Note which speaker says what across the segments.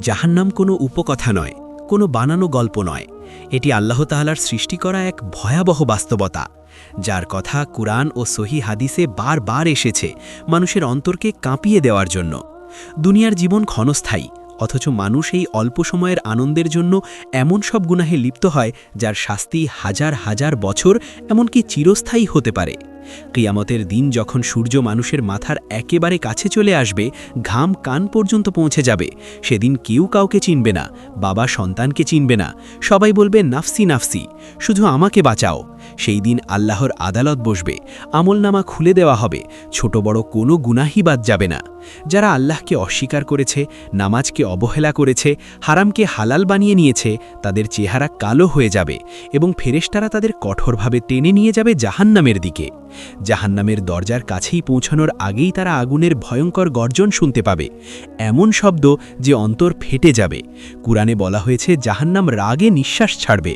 Speaker 1: জাহান্নাম কোনো উপকথা নয়, কোনো বানানো গল্প নয়। এটি আল্লাহ তাআলার সৃষ্টি করা এক ভয়াবহ বাস্তবতা, যার কথা কুরআন ও সহি হাদিসে বারবার এসেছে মানুষের অন্তরকে কাঁপিয়ে দেওয়ার জন্য। দুনিয়ার জীবন ক্ষণস্থায়ী, অথচ মানুষ এই অল্প সময়ের আনন্দের জন্য এমন সব গুনাহে লিপ্ত হয়, যার শাস্তি হাজার হাজার বছর, এমনকি চিরস্থায়ী হতে পারে। কিয়ামতের দিন যখন সূর্য মানুষের মাথার একেবারে কাছে চলে আসবে, ঘাম কান পর্যন্ত পৌঁছে যাবে। সেদিন কেউ কাউকে চিনবে না, বাবা সন্তানকে চিনবে না। সবাই বলবে, নাফসি নাফসি, শুধু আমাকে বাঁচাও। সেই দিন আল্লাহর আদালত বসবে, আমলনামা খুলে দেওয়া হবে, ছোট বড় কোনো গুনাহি বাদ যাবে না। যারা আল্লাহকে অস্বীকার করেছে, নামাজকে অবহেলা করেছে, হারামকে হালাল বানিয়ে নিয়েছে, তাদের চেহারা কালো হয়ে যাবে এবং ফেরেশতারা তাদের কঠোরভাবে টেনে নিয়ে যাবে জাহান্নামের দিকে। জাহান্নামের দরজার কাছেই পৌঁছানোর আগেই তারা আগুনের ভয়ঙ্কর গর্জন শুনতে পাবে। এমন শব্দ যে অন্তর ফেটে যাবে। কুরআনে বলা হয়েছে, জাহান্নাম রাগে নিঃশ্বাস ছাড়বে।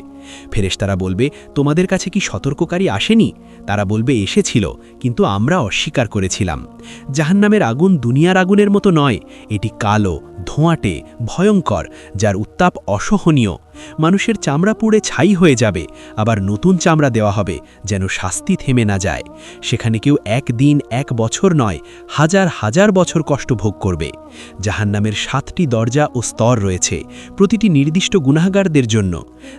Speaker 1: ফেরেশতারা বলবে, তোমাদের কাছে কি সতর্ককারী আসেনি? তারা বলবে, এসেছিল, কিন্তু আমরা অস্বীকার করেছিলাম। জাহান্নামের আগুন দুনিয়ার আগুনের মতো নয়, এটি কালো ধোঁয়াটে ভয়ঙ্কর, যার উত্তাপ অসহনীয়। মানুষের চামড়া পুড়ে ছাই হয়ে যাবে, আবার নতুন চামড়া দেওয়া হবে, যেন শাস্তি থেমে না যায়। সেখানে কেউ এক দিন এক বছর নয়, হাজার হাজার বছর কষ্ট ভোগ করবে। জাহান্নামের সাতটি দরজা ও স্তর রয়েছে, প্রতিটি নির্দিষ্ট গুনাহগারদের জন্য।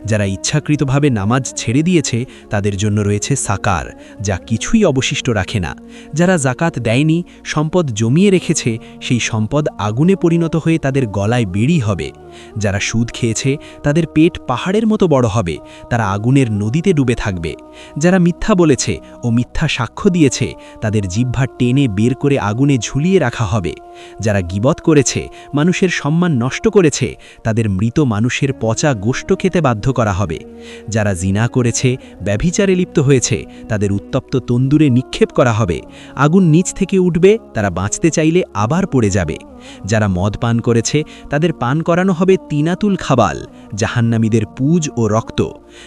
Speaker 1: যারা ইচ্ছাকৃতভাবে নামাজ ছেড়ে দিয়েছে, তাদের জন্য রয়েছে সাকার, যা কিছুই অবশিষ্ট রাখে না। যারা জাকাত দেয়নি, সম্পদ জমিয়ে রেখেছে, সেই সম্পদ আগুনে পরিণত হয়ে তাদের গলায় বেড়ি হবে। যারা সুদ খেয়েছে, তাদের পেট পাহাড়ের মতো বড় হবে। তারা আগুনের নদীতে ডুবে থাকবে। যারা মিথ্যা বলেছে ও মিথ্যা সাক্ষ্য দিয়েছে, তাদের জিহ্বা টেনে বের করে আগুনে ঝুলিয়ে রাখা হবে। যারা গিবত করেছে, মানুষের সম্মান নষ্ট করেছে, তাদের মৃত মানুষের পচা গোষ্ঠ খেতে বাধ্য করা হবে। যারা জিনা করেছে, ব্যভিচারে লিপ্ত হয়েছে, তাদের উত্তপ্ত তন্দুরে নিক্ষেপ করা হবে। আগুন নিচ থেকে উঠবে, তারা বাঁচতে চাইলে আবার পড়ে যাবে। যারা মদ পান করেছে, তাদের পান করানো হবে তিনাতুল খাবাল, জাহান্নামীদের পুজ ও রক্ত।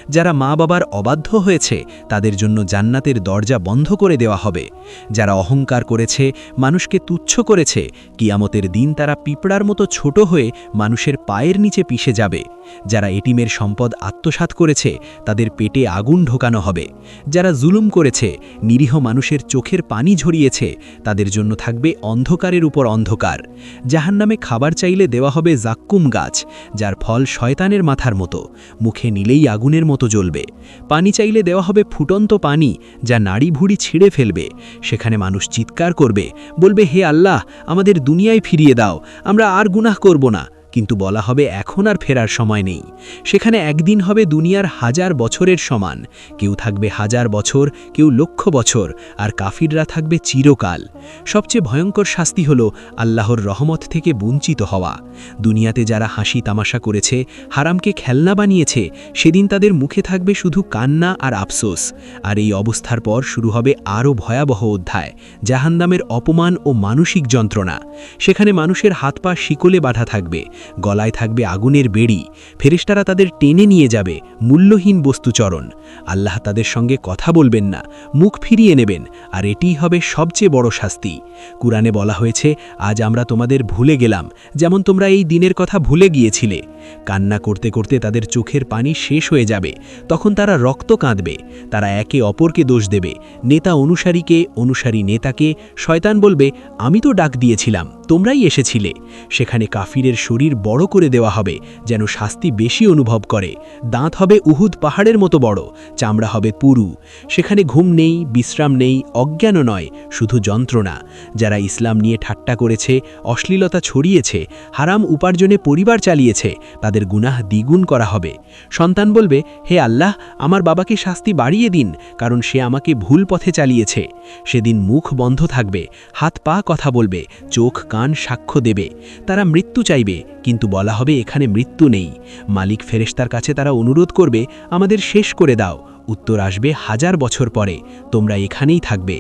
Speaker 1: যারা মা বাবার অবাধ্য হয়েছে, তাদের জন্য জান্নাতের দরজা বন্ধ করে দেওয়া হবে। যারা অহংকার করেছে, মানুষকে তুচ্ছ করেছে, কিয়ামতের দিন তারা পিঁপড়ার মতো ছোট হয়ে মানুষের পায়ের নিচে পিষে যাবে। যারা এটিমের সম্পদ আত্মসাত করেছে, তাদের পেটে আগুন ঢোকানো হবে। যারা জুলুম করেছে, নিরীহ মানুষের চোখের পানি ঝরিয়েছে, তাদের জন্য থাকবে অন্ধকারের উপর অন্ধকার। জাহান্নামে খাবার চাইলে দেওয়া হবে জাক্কুম গাছ, যার ফল শয়তানের মাথার মতো। মুখে নিলেই আগুনের মতো জ্বলবে। পানি চাইলে দেওয়া হবে ফুটন্ত পানি, যা নাড়ি ভুড়ি ছিঁড়ে ফেলবে। সেখানে মানুষ চিৎকার করবে, বলবে, হে আল্লাহ, আমাদের দুনিয়ায় ফিরিয়ে দাও, আমরা আর গুনাহ করব না। কিন্তু বলা হবে এখন আর ফেরার সময় নেই। সেখানে একদিন হবে দুনিয়ার হাজার বছরের সমান। কেউ থাকবে হাজার বছর, কেউ লক্ষ বছর, আর কাফিররা থাকবে চিরকাল। সবচেয়ে ভয়ঙ্কর শাস্তি হল আল্লাহর রহমত থেকে বঞ্চিত হওয়া। দুনিয়াতে যারা হাসি তামাশা করেছে, হারামকে খেলনা বানিয়েছে, সেদিন তাদের মুখে থাকবে শুধু কান্না আর আফসোস। আর এই অবস্থার পর শুরু হবে আরও ভয়াবহ অধ্যায়, জাহান্নামের অপমান ও মানসিক যন্ত্রণা। সেখানে মানুষের হাত পা শিকলে বাঁধা থাকবে। গলায় থাকবে আগুনের বেড়ি। ফেরিস্তারা তাদের টেনে নিয়ে যাবে, মূল্যহীন বস্তুচরণ। আল্লাহ তাদের সঙ্গে কথা বলবেন না, মুখ ফিরিয়ে নেবেন, আর এটিই হবে সবচেয়ে বড় শাস্তি। কুরআনে বলা হয়েছে, আজ আমরা তোমাদের ভুলে গেলাম, যেমন তোমরা এই দিনের কথা ভুলে গিয়েছিলে। কান্না করতে করতে তাদের চোখের পানি শেষ হয়ে যাবে। তখন তারা রক্ত কাঁদবে। তারা একে অপরকে দোষ দেবে। নেতা অনুসারীকে, অনুসারী নেতাকে শয়তান বলবে, আমি তো ডাক দিয়েছিলাম, তোমরাই এসেছিলে। সেখানে কাফিরের শরীর বড় করে দেওয়া হবে, যেন শাস্তি বেশি অনুভব করে। দাঁত হবে উহুদ পাহাড়ের মতো বড়, চামড়া হবে পুরু। সেখানে ঘুম নেই, বিশ্রাম নেই, অজ্ঞানও নয়, শুধু যন্ত্রণা। যারা ইসলাম নিয়ে ঠাট্টা করেছে, অশ্লীলতা ছড়িয়েছে, হারাম উপার্জনে পরিবার চালিয়েছে তাদের গুনাহ দ্বিগুণ করা হবে। সন্তান বলবে, হে আল্লাহ, আমার বাবাকে শাস্তি বাড়িয়ে দিন, কারণ সে আমাকে ভুল পথে চালিয়েছে। সেদিন মুখ বন্ধ থাকবে, হাত পা কথা বলবে, চোখ কান সাক্ষ্য দেবে। তারা মৃত্যু চাইবে, কিন্তু বলা হবে এখানে মৃত্যু নেই। মালিক ফেরেস্তার কাছে তারা অনুরোধ করবে, আমাদের শেষ করে দাও। উত্তর আসবে হাজার বছর পরে, তোমরা এখানেই থাকবে।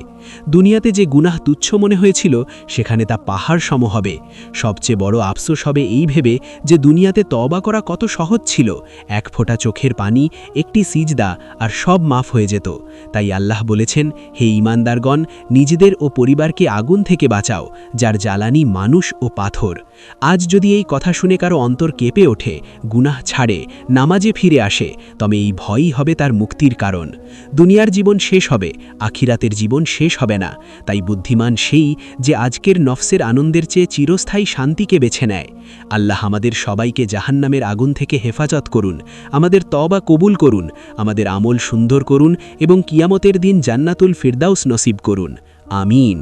Speaker 1: দুনিয়াতে যে গুনাহ তুচ্ছ মনে হয়েছিল, সেখানে তা পাহাড় সম হবে। সবচেয়ে বড় আফসোস হবে এই ভেবে যে দুনিয়াতে তবা করা কত সহজ ছিল। এক ফোঁটা চোখের পানি, একটি সিজদা, আর সব মাফ হয়ে যেত। তাই আল্লাহ বলেছেন, হে ইমানদারগণ নিজেদের ও পরিবারকে আগুন থেকে বাঁচাও, যার জ্বালানি মানুষ ও পাথর। আজ যদি এই কথা শুনে কারও অন্তর কেঁপে ওঠে, গুনাহ ছাড়ে, নামাজে ফিরে আসে, তবে এই ভয়ই হবে তার মুক্তির কারণ। দুনিয়ার জীবন শেষ হবে, আখিরাতের জীবন শেষ হবে না। তাই বুদ্ধিমান সেই যে আজকের নফসের আনন্দের চেয়ে চিরস্থায়ী শান্তিকে বেছে নেয়। আল্লাহ আমাদের সবাইকে জাহান্নামের আগুন থেকে হেফাজত করুন, আমাদের তবা কবুল করুন, আমাদের আমল সুন্দর করুন এবং কিয়ামতের দিন জান্নাতুল ফিরদাউস নসিব করুন। আমিন।